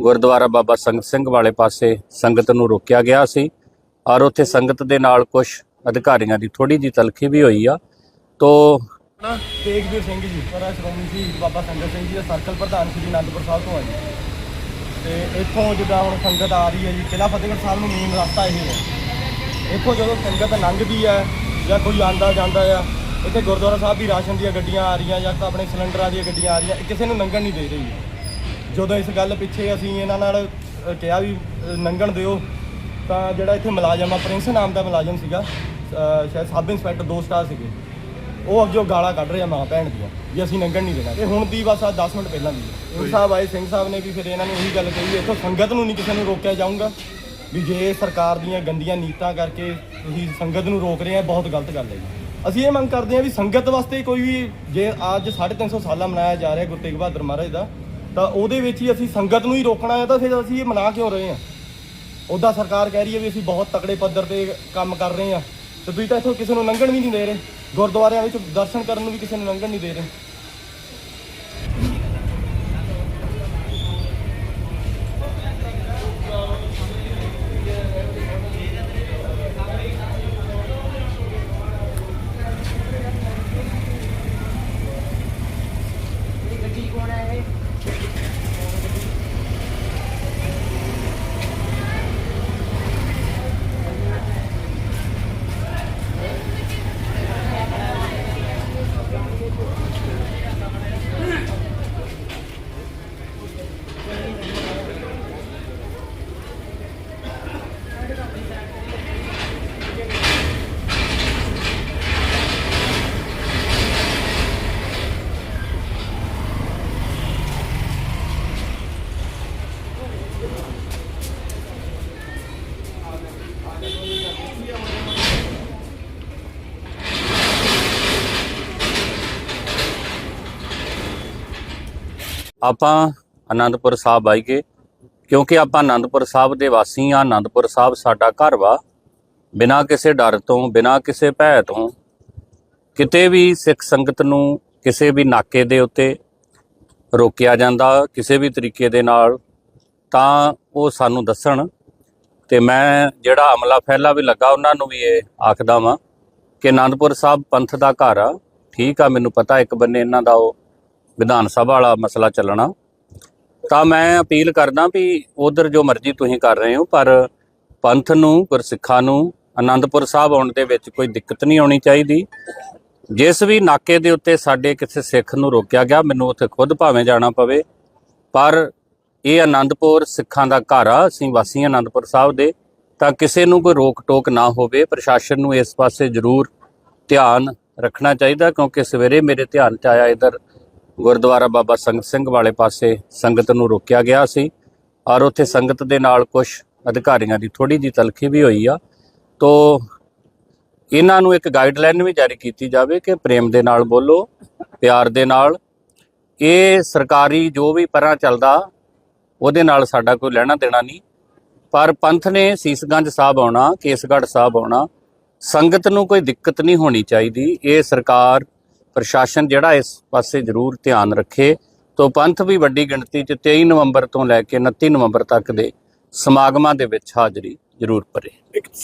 ਗੁਰਦੁਆਰਾ ਬਾਬਾ ਸੰਗਤ ਸਿੰਘ ਵਾਲੇ ਪਾਸੇ ਸੰਗਤ ਨੂੰ ਰੋਕਿਆ ਗਿਆ ਸੀ। ਔਰ ਉੱਥੇ ਸੰਗਤ ਦੇ ਨਾਲ ਕੁਝ ਅਧਿਕਾਰੀਆਂ ਦੀ ਥੋੜੀ ਜੀ ਤਲਖੀ ਵੀ ਹੋਈ ਆ। ਤੋ ਨਾ ਤੇਗਵੀਰ ਸਿੰਘ ਜੀ ਪਰਾ ਸ਼੍ਰੋਮਣੀ ਸੀ ਬਾਬਾ ਸੰਗਤ ਸਿੰਘ ਜੀ ਦਾ ਸਰਕਲ ਪ੍ਰਧਾਨ ਸ੍ਰੀ ਅਨੰਦਪੁਰ ਸਾਹਿਬ ਤੋਂ ਆ ਜੀ। ਤੇ ਇੱਥੋਂ ਜਿੱਦਾਂ ਹੁਣ ਸੰਗਤ ਆ ਰਹੀ ਹੈ ਜੀ ਕਿਲਾ ਫਤਿਹਗੜ੍ਹ ਸਾਹਿਬ ਨੂੰ ਮੇਨ ਰਸਤਾ ਇਹ ਹੈ ਇੱਥੋਂ ਜਦੋਂ ਸੰਗਤ ਲੰਘਦੀ ਹੈ ਜਾਂ ਕੋਈ ਆਂਦਾ ਜਾਂਦਾ ਆ, ਇੱਥੇ ਗੁਰਦੁਆਰਾ ਸਾਹਿਬ ਦੀ ਰਾਸ਼ਨ ਦੀਆਂ ਗੱਡੀਆਂ ਆ ਰਹੀਆਂ ਜਾਂ ਤਾਂ ਆਪਣੇ ਸਿਲੰਡਰਾਂ ਦੀਆਂ ਗੱਡੀਆਂ ਆ ਰਹੀਆਂ ਕਿਸੇ ਨੂੰ ਲੰਘਣ ਨਹੀਂ ਦੇ ਰਹੀ। ਜਦੋਂ ਇਸ ਗੱਲ ਪਿੱਛੇ ਅਸੀਂ ਇਹਨਾਂ ਨਾਲ ਅ, ਕਿਹਾ ਵੀ ਅ, ਲੰਘਣ ਦਿਓ ਤਾਂ ਜਿਹੜਾ ਇੱਥੇ ਮੁਲਾਜ਼ਮ ਆ ਪ੍ਰਿੰਸ ਨਾਮ ਦਾ ਮੁਲਾਜ਼ਮ ਸੀਗਾ ਅ, ਸ਼ਾਇਦ ਸਬ ਇੰਸਪੈਕਟਰ ਦੋ ਸਟਾਰ ਸੀਗੇ। ਉਹ ਅੱਗੇ ਗਾਲਾਂ ਕੱਢ ਰਿਹਾ ਮਾਂ ਭੈਣ ਦੀਆਂ ਵੀ ਅਸੀਂ ਲੰਘਣ ਨਹੀਂ ਦੇਣਾ। ਇਹ ਹੁਣ ਦੀ ਬਸ ਆ 10 ਮਿੰਟ ਪਹਿਲਾਂ ਦੀ। ਹੈ ਸਿੰਘ ਸਾਹਿਬ ਆਏ ਸਿੰਘ ਸਾਹਿਬ ਨੇ ਵੀ ਫਿਰ ਇਹਨਾਂ ਨੇ ਉਹੀ ਗੱਲ ਕਹੀ ਇੱਥੋਂ ਸੰਗਤ ਨੂੰ ਨਹੀਂ ਕਿਸੇ ਨੂੰ ਰੋਕਿਆ ਜਾਊਗਾ ਵੀ ਜੇ ਸਰਕਾਰ ਦੀਆਂ ਗੰਦੀਆਂ ਨੀਤਾਂ ਕਰਕੇ ਤੁਸੀਂ ਸੰਗਤ ਨੂੰ ਰੋਕ ਰਹੇ ਆ ਬਹੁਤ ਗਲਤ ਗੱਲ ਹੈ ਜੀ। ਅਸੀਂ ਇਹ ਮੰਗ ਕਰਦੇ ਹਾਂ ਵੀ ਸੰਗਤ ਵਾਸਤੇ ਕੋਈ ਵੀ ਜੇ ਅੱਜ 350 ਸਾਲਾ ਮਨਾਇਆ ਜਾ ਰਿਹਾ ਗੁਰੂ ਤੇਗ ਬਹਾਦਰ ਮਹਾਰਾਜ ਦਾ ਤਾਂ ਉਹਦੇ ਵਿੱਚ ਹੀ ਅਸੀਂ ਸੰਗਤ ਨੂੰ ਹੀ ਰੋਕਣਾ ਹੈ ਤਾਂ ਫਿਰ ਅਸੀਂ ਇਹ ਮਨਾ ਕਿਉਂ ਰਹੇ ਹਾਂ? ਉੱਦਾਂ ਸਰਕਾਰ ਕਹਿ ਰਹੀ ਹੈ ਵੀ ਅਸੀਂ ਬਹੁਤ ਤਕੜੇ ਪੱਧਰ ਤੇ ਕੰਮ ਕਰ ਰਹੇ ਹਾਂ। ਤੇ ਤੁਸੀਂ ਤਾਂ ਇੱਥੋਂ ਕਿਸੇ ਨੂੰ ਲੰਘਣ ਵੀ ਨਹੀਂ ਦੇ ਰਹੇ। ਗੁਰਦੁਆਰਿਆਂ ਵਿੱਚ ਦਰਸ਼ਨ ਕਰਨ ਨੂੰ ਵੀ ਕਿਸੇ ਨੂੰ ਲੰਘਣ ਨਹੀਂ ਦੇ ਰਹੇ। ਆਪਾਂ ਆਨੰਦਪੁਰ ਸਾਹਿਬ ਆਈਏ, ਕਿਉਂਕਿ ਆਪਾਂ ਆਨੰਦਪੁਰ ਸਾਹਿਬ ਦੇ ਵਾਸੀ ਆ ਆਨੰਦਪੁਰ ਸਾਹਿਬ ਸਾਡਾ ਘਰ ਵਾ। ਬਿਨਾਂ ਕਿਸੇ ਡਰ ਤੋਂ, ਬਿਨਾਂ ਕਿਸੇ ਭੈ ਤੋਂ, ਕਿਤੇ ਵੀ ਸਿੱਖ ਸੰਗਤ ਨੂੰ ਕਿਸੇ ਵੀ ਨਾਕੇ ਦੇ ਉੱਤੇ ਰੋਕਿਆ ਜਾਂਦਾ, ਕਿਸੇ ਵੀ ਤਰੀਕੇ ਦੇ ਨਾਲ, ਤਾਂ ਉਹ ਸਾਨੂੰ ਦੱਸਣ। ਤੇ ਮੈਂ ਜਿਹੜਾ ਅਮਲਾ ਫੈਲਾ ਵੀ ਲੱਗਾ, ਉਹਨਾਂ ਨੂੰ ਵੀ ਇਹ ਆਖਦਾ ਵਾਂ ਕਿ ਆਨੰਦਪੁਰ ਸਾਹਿਬ ਪੰਥ ਦਾ ਘਰ ਆ। ਠੀਕ ਆ, ਮੈਨੂੰ ਪਤਾ ਇੱਕ ਬੰਨੇ ਇਹਨਾਂ ਦਾ ਉਹ ਵਿਧਾਨ ਸਭਾ ਵਾਲਾ ਮਸਲਾ ਚੱਲਣਾ। ਤਾਂ ਮੈਂ ਅਪੀਲ ਕਰਦਾ ਵੀ ਉਧਰ ਜੋ ਮਰਜ਼ੀ ਤੁਸੀਂ ਕਰ ਰਹੇ ਹੋ, ਪਰ ਪੰਥ ਨੂੰ, ਗੁਰਸਿੱਖਾਂ ਨੂੰ ਆਨੰਦਪੁਰ ਸਾਹਿਬ ਆਉਣ ਦੇ ਵਿੱਚ ਕੋਈ ਦਿੱਕਤ ਨਹੀਂ ਆਉਣੀ ਚਾਹੀਦੀ। ਜਿਸ ਵੀ ਨਾਕੇ ਦੇ ਉੱਤੇ ਸਾਡੇ ਕਿਸੇ ਸਿੱਖ ਨੂੰ ਰੋਕਿਆ ਗਿਆ, ਮੈਨੂੰ ਉੱਥੇ ਖੁਦ ਭਾਵੇਂ ਜਾਣਾ ਪਵੇ, ਪਰ ਇਹ ਆਨੰਦਪੁਰ ਸਿੱਖਾਂ ਦਾ ਘਰ ਆ, ਅਸੀਂ ਵਾਸੀ ਹਾਂ ਆਨੰਦਪੁਰ ਸਾਹਿਬ ਦੇ, ਤਾਂ ਕਿਸੇ ਨੂੰ ਕੋਈ ਰੋਕ ਟੋਕ ਨਾ ਹੋਵੇ, ਪ੍ਰਸ਼ਾਸਨ ਨੂੰ ਇਸ ਪਾਸੇ ਜ਼ਰੂਰ ਧਿਆਨ ਰੱਖਣਾ ਚਾਹੀਦਾ, ਕਿਉਂਕਿ ਸਵੇਰੇ ਮੇਰੇ ਧਿਆਨ 'ਚ ਆਇਆ ਇਧਰ ਗੁਰਦੁਆਰਾ ਬਾਬਾ ਸੰਗਤ ਸਿੰਘ ਵਾਲੇ ਪਾਸੇ ਸੰਗਤ ਨੂੰ ਰੋਕਿਆ ਗਿਆ ਸੀ। ਔਰ ਉੱਥੇ ਸੰਗਤ ਦੇ ਨਾਲ ਕੁਝ ਅਧਿਕਾਰੀਆਂ ਦੀ ਥੋੜੀ ਜੀ ਤਲਖੀ ਵੀ ਹੋਈ ਆ। ਤੋ ਇਹਨਾਂ ਨੂੰ ਇੱਕ ਗਾਈਡਲਾਈਨ ਵੀ ਜਾਰੀ ਕੀਤੀ ਜਾਵੇ ਕਿ ਪ੍ਰੇਮ ਦੇ ਨਾਲ ਬੋਲੋ, ਪਿਆਰ ਦੇ ਨਾਲ। ਇਹ ਸਰਕਾਰੀ ਜੋ ਵੀ ਪਰਾਂ ਚੱਲਦਾ, ਉਹਦੇ ਨਾਲ ਸਾਡਾ ਕੋਈ ਲੈਣਾ ਦੇਣਾ ਨਹੀਂ। ਪਰ ਪੰਥ ਨੇ ਸੀਸਗੰਜ ਸਾਹਿਬ ਆਉਣਾ, ਕੇਸਗੜ੍ਹ ਸਾਹਿਬ ਆਉਣਾ, ਸੰਗਤ ਨੂੰ ਕੋਈ ਦਿੱਕਤ ਨਹੀਂ ਹੋਣੀ ਚਾਹੀਦੀ। ਇਹ ਸਰਕਾਰ ਪ੍ਰਸ਼ਾਸਨ ਜਿਹੜਾ ਇਸ ਪਾਸੇ ਜ਼ਰੂਰ ਧਿਆਨ ਰੱਖੇ ਤੋਂ ਪੰਥ ਵੀ ਵੱਡੀ ਗਿਣਤੀ 'ਚ 23 ਨਵੰਬਰ ਤੋਂ ਲੈ ਕੇ 29 ਨਵੰਬਰ ਤੱਕ ਦੇ ਸਮਾਗਮਾਂ ਦੇ ਵਿੱਚ ਹਾਜ਼ਰੀ ਜ਼ਰੂਰ ਭਰੇ।